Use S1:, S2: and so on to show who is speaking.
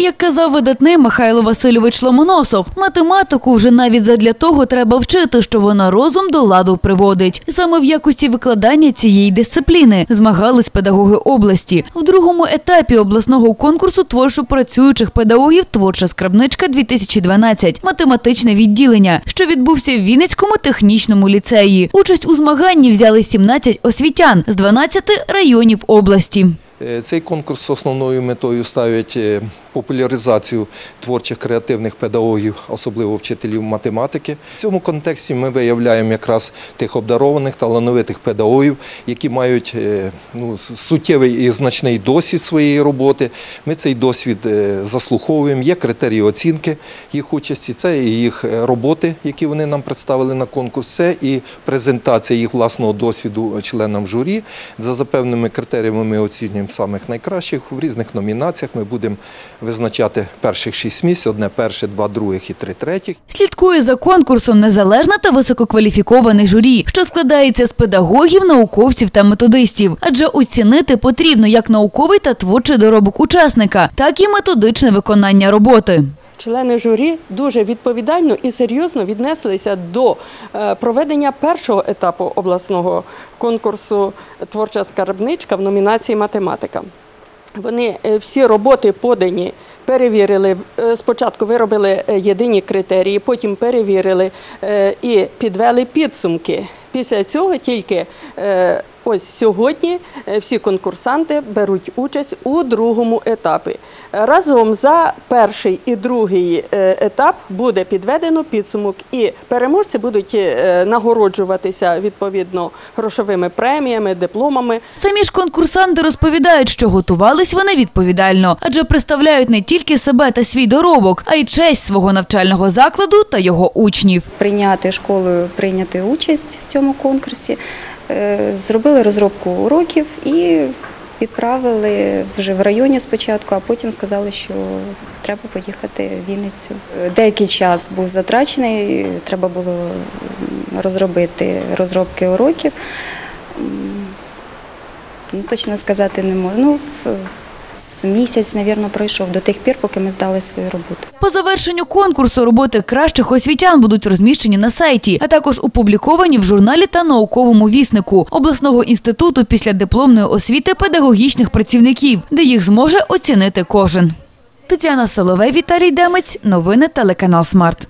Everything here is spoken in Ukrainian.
S1: Як казав видатний Михайло Васильович Ломоносов, математику вже навіть задля того треба вчити, що вона розум до ладу приводить. Саме в якості викладання цієї дисципліни змагались педагоги області. В другому етапі обласного конкурсу творчо працюючих педагогів творча скарбничка 2012 математичне відділення, що відбувся в Вінницькому технічному ліцеї. Участь у змаганні взяли 17 освітян з 12 районів області.
S2: Е, Цей конкурс основною метою ставить е, популяризацію творчих креативних педагогів, особливо вчителів математики. В цьому контексті ми виявляємо якраз тих обдарованих, талановитих педагогів, які мають е, ну, суттєвий і значний досвід своєї роботи. Ми цей досвід е, заслуховуємо. Є критерії оцінки їх участі, це і їх е, роботи, які вони нам представили на конкурс, це і презентація їх власного досвіду членам журі. За запевненими критеріями ми оцінюємо самих найкращих. В різних номінаціях ми будемо визначати перших шість місць, одне перше, два других і три третіх.
S1: Слідкує за конкурсом незалежне та висококваліфіковане журі, що складається з педагогів, науковців та методистів. Адже оцінити потрібно як науковий та творчий доробок учасника, так і методичне виконання роботи.
S3: Члени журі дуже відповідально і серйозно віднеслися до е, проведення першого етапу обласного конкурсу Творча скарбничка в номінації математика. Вони е, всі роботи подані, перевірили. Е, Спочатку виробили е, єдині критерії, потім перевірили і підвели підсумки. Після цього тільки ось сьогодні е, всі конкурсанти беруть участь у другому етапі. Разом за перший і другий е, етап буде підведено підсумок, і переможці будуть е, нагороджуватися відповідно грошовими преміями, дипломами.
S1: Самі ж конкурсанти розповідають, що готувались вони відповідально, адже представляють не тільки себе та свій доробок, а й честь свого навчального закладу та його учнів.
S4: прийняти школою, прийняти участь в цьому конкурсі. Е, Зробили розробку уроків і відправили вже в районі спочатку, а потім сказали, що треба поїхати в Вінницю. Деякий час був затрачений, треба було розробити розробки уроків. Ну, точно сказати не можу. Ну, місяць, мабуть, пройшов до тих пір, поки ми здали свою роботу.
S1: По завершенню конкурсу роботи кращих освітян будуть розміщені на сайті, а також опубліковані в журналі та науковому віснику обласного інституту після дипломної освіти педагогічних працівників, де їх зможе оцінити кожен. Тетяна Соловей, Віталій Демець. Новини телеканал Смарт.